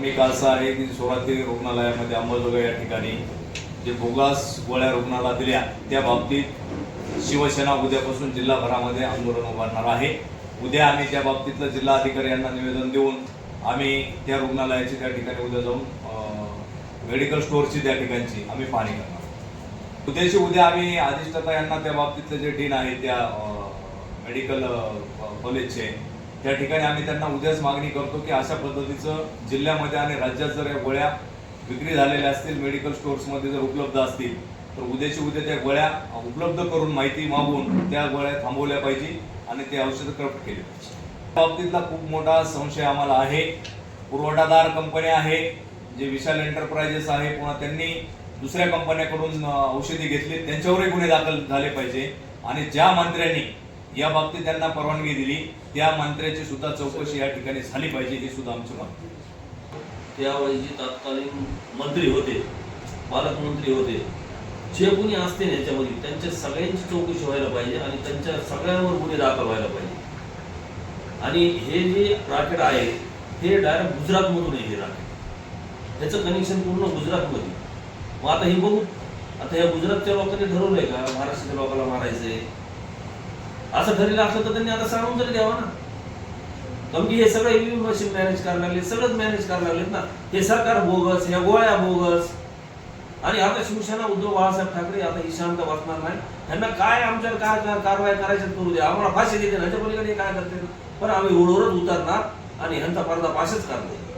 पण एक आहे की सोलापूर रुग्णालयामध्ये अंबाजोगाई या ठिकाणी जे बोगस गोळ्या रुग्णाला दिल्या त्या बाबतीत शिवसेना उद्यापासून जिल्हाभरामध्ये आंदोलन उभारणार आहे. उद्या आम्ही त्या बाबतीतलं जिल्हाधिकारी यांना निवेदन देऊन आम्ही त्या रुग्णालयाची त्या ठिकाणी उद्या जाऊन मेडिकल स्टोअरची त्या ठिकाणची आम्ही पाहणी करणार उद्याची उद्या आम्ही अधिष्ठाता यांना त्या बाबतीतले जे डीन आहे त्या मेडिकल कॉलेजचे त्या ठिकाणी आम्ही त्यांना उद्याच मागणी करतो की अशा पद्धतीचं जिल्ह्यामध्ये आणि राज्यात जर या गोळ्या विक्री झालेल्या असतील मेडिकल स्टोर्समध्ये जर उपलब्ध असतील तर उद्याची उद्या त्या गोळ्या उपलब्ध करून माहिती मागून त्या गोळ्या थांबवल्या पाहिजे आणि ते औषधं क्रफ्ट केली पाहिजे. त्या बाबतीतला खूप मोठा संशय आम्हाला आहे. पुरवठादार कंपन्या आहे जे विशाल एंटरप्राइजेस आहे पुन्हा त्यांनी दुसऱ्या कंपन्याकडून औषधी घेतली. त्यांच्यावरही गुन्हे दाखल झाले पाहिजे. आणि ज्या मंत्र्यांनी या बाबतीत त्यांना परवानगी दिली. त्या मंत्र्याची सुद्धा चौकशी या ठिकाणी झाली पाहिजे ही सुद्धा आमची मागणी त्यावेळी जे तत्कालीन मंत्री होते पालकमंत्री होते जे कोणी असतील याच्यामध्ये त्यांच्या सगळ्यांची चौकशी व्हायला पाहिजे आणि त्यांच्या सगळ्यांवर गुन्हे दाखल व्हायला पाहिजे. आणि हे जे राकेट आहे हे डायरेक्ट गुजरातमधून आहे हे राकेट. त्याचं कनेक्शन पूर्ण गुजरातमध्ये. मग आता हे बघू. आता या गुजरातच्या लोकांनी ठरवलंय का? महाराष्ट्राच्या लोकांना मारायचंय. असं ठरलेलं असलं तर त्यांनी आता सांगून तरी द्यावा ना. कारण की हे सगळं ईव्हीएम मशीन मॅनेज करायला लागले सगळंच मॅनेज करायला लागलेत ना. हे सरकार बोगस ह्या गोळ्या बोगस. आणि आता शिवसेना उद्धव बाळासाहेब ठाकरे आता ही शांत वाचणार नाही. त्यांना काय आमच्यावर काय कारवाई करायच्या करू द्या. आम्हाला फाशी देते ह्याच्या पलीकडे काय करते? पण आम्ही ओढवरच उतरणार आणि ह्यांचा पडदा पाशच करणार.